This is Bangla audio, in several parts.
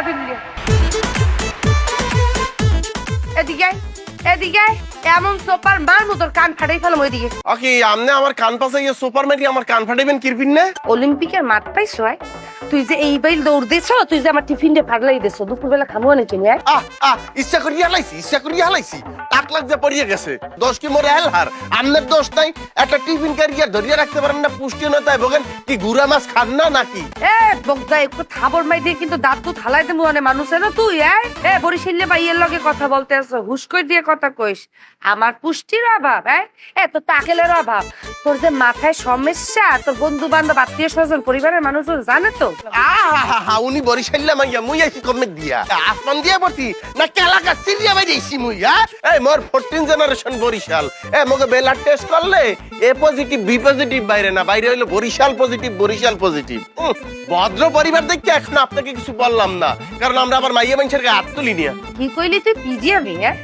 তাদের নিয়ে এদিকে এদিকে এমন সোপার মার মতোর কান ফাটাই ফেলাম ওইদিকে। ওকে আমনে আমার কান পাশে ইয়ে সোপার মেটি আমার কান ফাটাইবেন কিরপিন না? অলিম্পিকের মাঠ পাইছো? তুই যে এই বাইল দৌড় দিছ তুই যে আমার টিফিনটা ফাটলাই দিছ দুপুরবেলা খামো আনে চলে আয় আহ আহ ইচ্ছা করিয়া হালাইছি ইচ্ছা করিয়া হালাইছি টাক লাগ যে পড়িয়ে গেছে। দোষ কি মোরে হেলহার আমনের দোষ নাই একটা টিফিন ক্যারিয়ার ধরিয়ে রাখতে পারেন না পুষ্টি নতায় ভোগেন কি গুড়া মাছ খান না নাকি? এ বগদা একটু থাবর মাই দিয়ে কিন্তু দাঁত তো থালাই দেবো মানে মানুষ এলো তুই এ? বরিশিল্লে ভাইয়ের লগে কথা বলতে আসো হুস করে দিয়ে কথা কইস। আমার পুষ্টির অভাব হ্যাঁ এ তোর তাকেলের অভাব। তোর যে মাথায় সমস্যা তোর বন্ধু বান্ধব আত্মীয় স্বজন পরিবারের মানুষজন জানে তো? উনি বরিশাল্লা মাইয়া, মুই আইছি কমেন্ট দিয়া। আসমান দিয়া পড়ছি, না কেলাকা সিরিয়া বাইরেছি মুই হ্যাঁ? এই, মোর 14 জেনারেশন বরিশাল। এ টেস্ট করলে এ পজিটিভ বি পজিটিভ বাইরে না, বাইরে হইল বরিশাল পজিটিভ বরিশাল পজিটিভ ভদ্র পরিবার দেখতে এখন আপনাকে কিছু বললাম না, কারণ আমরা আবার মাইয়া মানুষের গায়ে হাত তুলি নিয়া কি কইলি তুই পিডিয়াবি হ্যাঁ?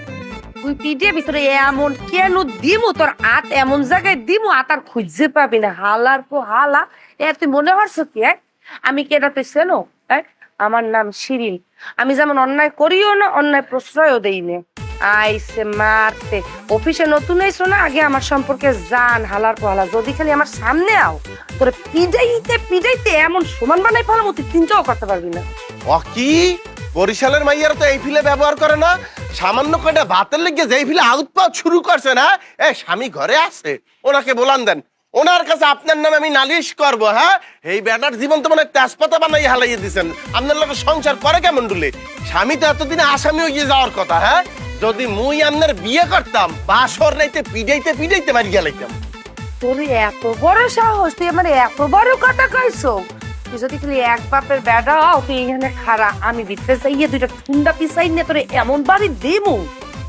তুই পিডিয়া ভিতরে এমন কেন দিমু? তোর আত এমন জায়গায় দিমু, আত আর খুঁজে পাবি না। হালার পো, হালা। এ, তুই মনে পারছ কি হ্যাঁ? আমি তুই চেনো? হ্যাঁ? আমার নাম শিরিন। আমি যেমন অন্যায় করিও না, অন্যায় প্রশ্রয়ও দেই না। আইসে মারতে। অফিসে নতুন আইসো না? আগে আমার সম্পর্কে জান, হালার পোহালা। যদি খালি আমার সামনে আও, তোর পিজাইতে পিজাইতে এমন সমান বানাই ফেলাম তুই চিন্তাও করতে পারবি না। ও কি? বরিশালের মাইয়ার তো এই ফিলে ব্যবহার করে না? সামান্য কয়টা ভাতের লেগে যেই ফিলে আউটপাউট শুরু করছে না? এ, স্বামী ঘরে আছে। ওনাকে বলান দেন। ওনার কাছে আপনার নামে আমি নালিশ করব হ্যাঁ? এই বেটার জীবন তো মানে তেজপাতা বানাই হালাইয়ে দিচ্ছেন আপনার লোকের সংসার করে কেমন ডুলে স্বামী তো এতদিনে আসামি হয়ে যাওয়ার কথা হ্যাঁ? যদি মুই আপনার বিয়ে করতাম, বাসর নাইতে পিডাইতে পিডাইতে মারি গেলাইতাম তোর এত বড় সাহস, তুই আমার এত বড় কথা কইছো। তুই যদি খালি এক বাপের বেড়া তুই এখানে আমি ভিতরে যাইয়ে দুইটা ঠুন্ডা পিসাই নিয়ে তোরে এমন বাড়ি দিমু।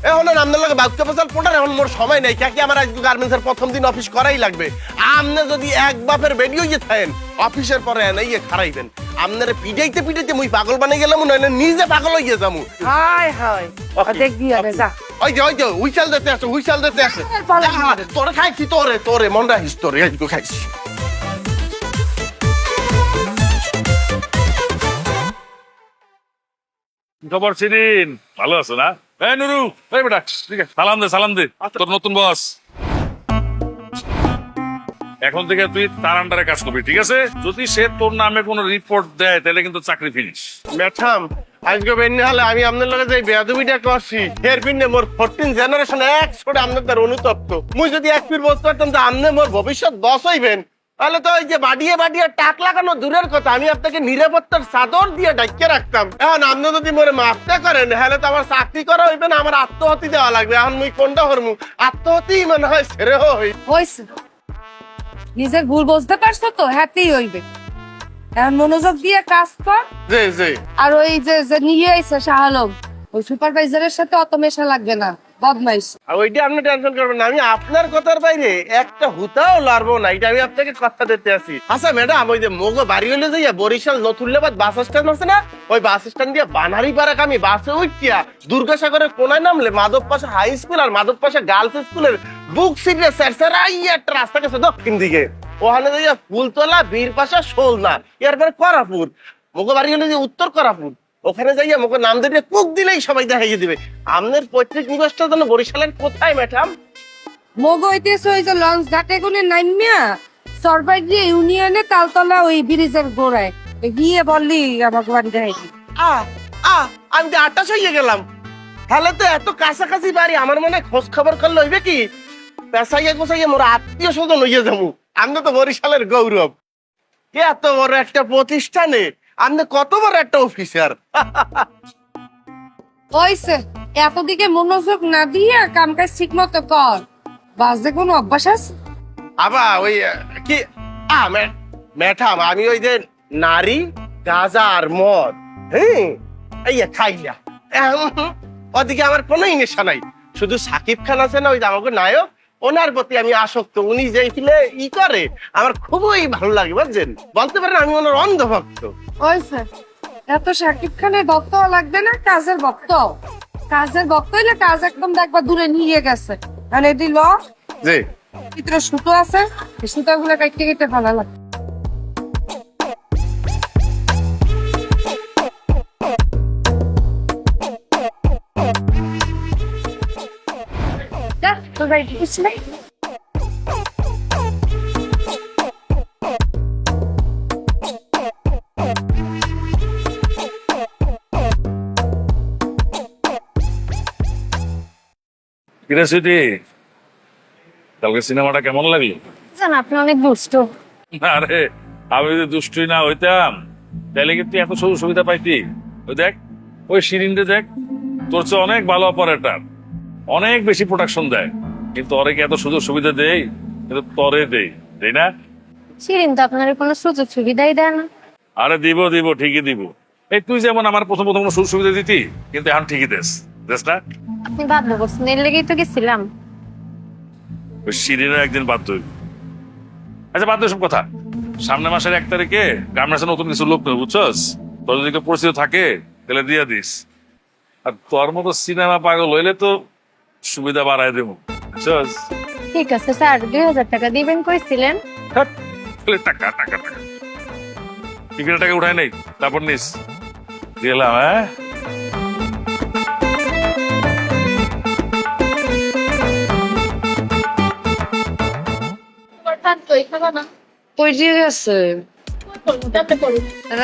এখন আপনার লগে বাক্য পড়ার এখন মোর সময় নেই। কাকি আমার গার্মেন্টসের প্রথম দিন অফিস করাই লাগবে? আপনি যদি এক বাপের বেডিও ইয়ে থাকেন অফিসের পরে এনে ইয়ে খারাইবেন। আপনারে পিটাইতে পিটাইতে মুই পাগল বানাই গেলাম নইলে নিজে পাগল হয়ে যাব। হায় হায়। দেখবি আগে okay. যা। ওই যে ওই যে হুইসাল দিতে আছে হুইসাল দিতে আছে তোরে খাইছি তোরে তোরে মন রাখিস তোরে আজকে খাইছি। খবর সিরিন ভালো আছো না? এই নুরু এই বেটা ঠিক আছে। সালাম দে সালাম দে। তোর নতুন বস। এখন থেকে তুই তার আন্ডারে কাজ করবি ঠিক আছে? যদি সে তোর নামে কোনো রিপোর্ট দেয় তাহলে কিন্তু চাকরি ফিনিস ম্যাডাম আজকে বেন্নি হলে আমি আপনার লগে যে বেয়াদবিটা করছি এর পিনে মোর ফোরটিন জেনারেশন এক ছোটে আপনার অনুতপ্ত। মুই যদি এক ফির বলতে পারতাম যে আপনি মোর ভবিষ্যৎ বস হইবেন তাহলে তো ওই যে বাড়িয়ে বাড়িয়ে টাক লাগানো দূরের কথা আমি আপনাকে নিরাপত্তার চাদর দিয়ে ডাকিয়ে রাখতাম। এখন আপনি যদি মোরে মাফটা করেন তাহলে তো আমার চাকরি করা হইবে না আমার আত্মহতি দেওয়া লাগবে। এখন মুই কোনটা হরমু? আত্মহতি মনে হয় সেরে হই। হইছে। নিজের ভুল বুঝতে পারছ তো হ্যাপি হইবে। এখন মনোযোগ দিয়ে কাজ কর। জি জি। আর ওই যে যে নিয়ে আইছে শাহ আলম ওই সুপারভাইজারের সাথে অত মেশা লাগবে না। আচ্ছা দুর্গাসাগরের কোনায় নামলে মাধব পাশা হাই স্কুল আর মাধব পাশা গার্লস স্কুলের বুক সিটে একটা রাস্তা গেছে দক্ষিণ দিকে। ওখানে যাইয়া ফুলতলা বীর পাশা শোলনা, এরপরে করাপুর। মগো বাড়ি হলে উত্তর করাপুর। ওখানে যাইয়া মুখে নাম দিয়ে কুক দিলেই সবাই দেখাইয়ে দিবে। আপনার পৈতৃক নিবাসটা যেন বরিশালের কোথায় ম্যাডাম? মগইতেছে ওই যে লঞ্চ ঘাটে গুনে নাইমিয়া সরবাইজি ইউনিয়নে তালতলা ওই ব্রিজের গোড়ায়। গিয়ে বললি আমাকে বাড়ি দেখাই আ আ আমি তো আটাশ গেলাম। তাহলে তো এত কাছাকাছি বাড়ি আমার মনে হয় খোঁজ খবর করলে হইবে কি? পেশাইয়া গোসাইয়া মোর আত্মীয় স্বজন হইয়া যাব। আমি তো বরিশালের গৌরব। কে এত বড় একটা প্রতিষ্ঠানে? আপনি কত বড় একটা অফিসার হইছে এতদিকে মনোযোগ না দিয়ে কাম কাজ ঠিক মতো কর। বাজে কোনো অভ্যাস আছে? আবা ওই কি? আ ম্যাডাম আমি ওই যে নারী গাঁজা আর মদ হ্যাঁ? এই খাইলা। ওদিকে আমার কোনো নেশা নাই। শুধু সাকিব খান আছে না ওই আমাকে নায়ক ওনার প্রতি আমি আসক্ত উনি যে ফিলে ই করে আমার খুবই ভালো লাগে বুঝছেন? বলতে পারেন আমি ওনার অন্ধভক্ত। স্যার এত শাকিব খানের ভক্ত লাগবে না কাজের ভক্ত। কাজের ভক্ত হইলে কাজ একদম দেখবা দূরে নিয়ে গেছে। মানে দিল জি। ভিতরে সুতো আছে সুতো সুতোগুলো কাটতে কেটে ভালো লাগে ভাই বুঝলে কিরে সুইটি কালকে সিনেমাটা কেমন লাগল? জান আপনি অনেক দুষ্ট। আরে আমি যদি দুষ্টুই না হইতাম তাহলে কিন্তু এত সুযোগ সুবিধা পাইতি। ওই দেখ ওই সিরিনটা দেখ তোর চেয়ে অনেক ভালো অপারেটর অনেক বেশি প্রোডাকশন দেয়। কিন্তু অনেক এত সুযোগ সুবিধা দেই কিন্তু তরে দেই তাই না? শিরিন তো আপনার কোনো সুযোগ সুবিধাই দেয় না। আরে দিব দিব ঠিকই দিব। এই তুই যেমন আমার প্রথম প্রথম কোনো সুযোগ সুবিধা দিতি কিন্তু এখন ঠিকই দেস দেস না? আপনি বাধ্য করছেন এর লেগেই তো গেছিলাম। ওই সিরিনও একদিন বাধ্য হইব আচ্ছা বাধ্য সব কথা। সামনে মাসের এক তারিখে গার্মেন্টসে নতুন কিছু লোক নেই বুঝছস? তোর যদি কেউ পরিচিত থাকে তাহলে দিয়ে দিস। আর তোর মতো সিনেমা পাগল হইলে তো সুবিধা বাড়ায় দেবো। বুঝছস ঠিক আছে স্যার দুই হাজার টাকা দিবেন কইছিলেন। খালি টাকা টাকা টাকা। টিকিটের টাকা উঠাই নাই তারপর নিস। দিলাম হ্যাঁ? ওই যে আছে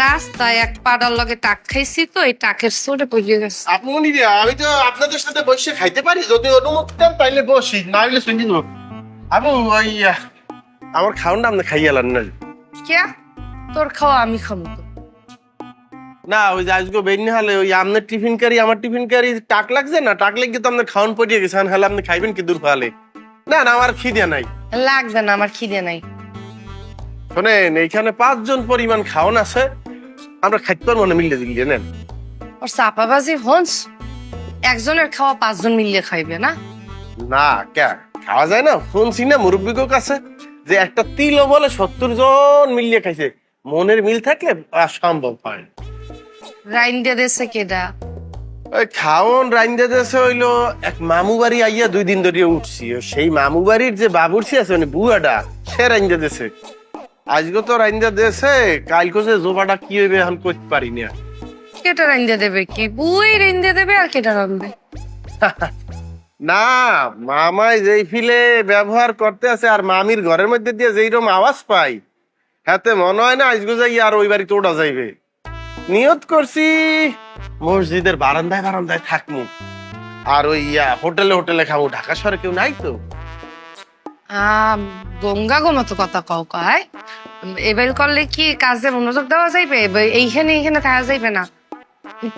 রাস্তায় এক পাড়ার লগে টাক খাইছি তো এই টাকের পড়ে গেছে। আপনি আমি তো আপনাদের সাথে বসে খাইতে পারি যদি অনুমতি দেন তাইলে বসি না হলে শুনি দেবো আপু ওই আমার খাওয়ানটা আপনি না। কে? তোর খাওয়া আমি খাব তো। না ওই যে আজকে বেরিয়ে হলে ওই আপনার টিফিন কারি আমার টিফিন কারি টাক লাগছে না? টাক লেগে তো আপনার খাওয়ান পড়িয়ে গেছে হলে আপনি খাইবেন কি দূর ফালে না না আমার খিদে নাই। লাগবে না আমার খিদে নাই। শোনেন এইখানে পাঁচজন পরিমাণ খাওয়ান আছে আমরা খাইতে পারব না মিললে দিল্লি নেন ওর চাপাবাজি হন্স একজনের খাওয়া পাঁচজন মিলিয়ে খাইবে না? না কে খাওয়া যায় না? শুনছি না মুরব্বীর কাছে যে একটা তিলও বলে সত্তর জন মিলিয়ে খাইছে। মনের মিল থাকলে আর সম্ভব হয় রাইন দিয়ে দেশে কেডা? ওই খাওন রাইন্দা দেশে হইল এক মামু বাড়ি আইয়া দুই দিন ধরে উঠছি। সেই মামু বাড়ির যে বাবুরছি আছে মানে বুয়াটা সে রাইন্দা দেশে আজকে তো রাইন্দা দেশে কালকে যে জোবাটা কি হইবে এখন করতে পারি না। কেটা রাইন দিয়ে দেবে কি? বুই রাইন দিয়ে দেবে আর কেটা রানবে না মামাই যেই ফিলে ব্যবহার করতে আছে আর মামির ঘরের মধ্যে দিয়ে যেই রকম আওয়াজ পাই হাতে মনে হয় না আজকে যাই আর ওই বাড়ি তোড়া যাইবে। নিয়ত করছি মসজিদের বারান্দায় বারান্দায় থাকমু। আর ওই হোটেলে হোটেলে খাব ঢাকা শহরে কেউ নাই তো? গঙ্গা কথা কও, কয়? এবার করলে কি কাজে মনোযোগ দেওয়া যাইবে? এইখানে এইখানে থাকা যাইবে না।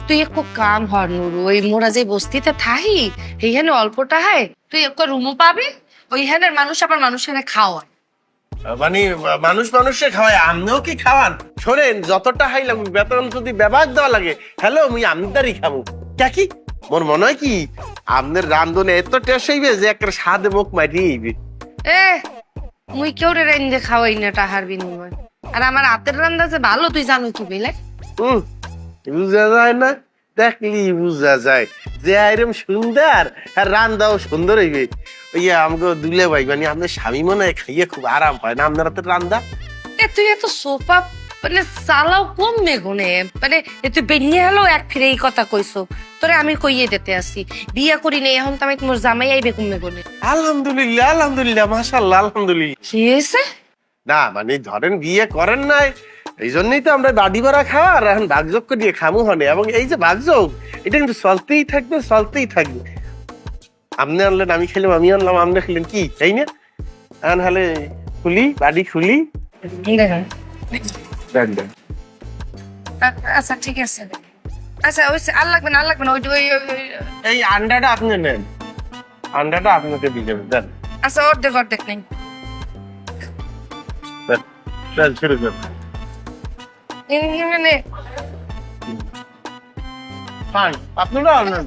তুই একটু কাম হর, নুরু। ওই মোরা যে বস্তিতে থাহি এইখানে অল্পটা হয়, তুই একটু রুমও পাবি? ওইখানের মানুষ আবার মানুষের খাওয়ায়। মানে মানুষ মানুষে খাওয়ায় আমনেও কি খাওয়ান? শোনেন, যতটা হাই লাগুক বেতন যদি ব্যবহার দেওয়া লাগে, হ্যালো, মুই আমদারি খাব। কে কি? মোর মনে হয় কি, আমনের রান্ধনে এত টেস্ট হইবে যে একটা স্বাদে মুখ মারিয়ে এ মুই কেউ রে রেঞ্জে খাওয়াই না টাহার বিনিময়। আর আমার হাতের রান্না যে ভালো তুই জানো কি বেলে হুম বুঝা যায় না? দেখলি বুঝা যায়। যে আইরম সুন্দর আর রান্দাও সুন্দর হইবে। ইয়া আমাকে দুলে ভাই মানে আপনার স্বামী মনে হয় খাইয়ে খুব আরাম পায় না আপনার হাতের রান্দা এ তুই এত সোফা মানে চালাও কম মেগুনে মানে তুই বেরিয়ে হলো এক ফিরে এই কথা কইছো তোরে আমি কইয়ে দিতে আসি বিয়া করি নে এখন তো আমি তোমার জামাই আইবে কম মেগুনে আলহামদুলিল্লাহ আলহামদুলিল্লাহ মাশাল্লাহ আলহামদুলিল্লাহ। কি হয়েছে না মানে ধরেন বিয়ে করেন নাই এই জন্যই তো আমরা বাড়ি ভাড়া খাওয়া আর এখন বাগযোগ দিয়ে খামু হনে। এবং এই যে বাগযোগ এটা কিন্তু চলতেই থাকবে চলতেই থাকবে। আপনি আনলেন আমি খেলাম আমি আনলাম আপনি খেলেন কি? তাই না? আন হলে খুলি বাড়ি খুলি। দেন দেন। আচ্ছা ঠিক আছে। আচ্ছা ওই আর লাগবে না আর লাগবে না ওই ওই এই আন্ডাটা আপনি নেন। আন্ডাটা আপনাকে দিয়ে দেবেন দেন। আচ্ছা অর্ধেক অর্ধেক নেই। দেন শুরু করুন। ফাইন আপনারা আনেন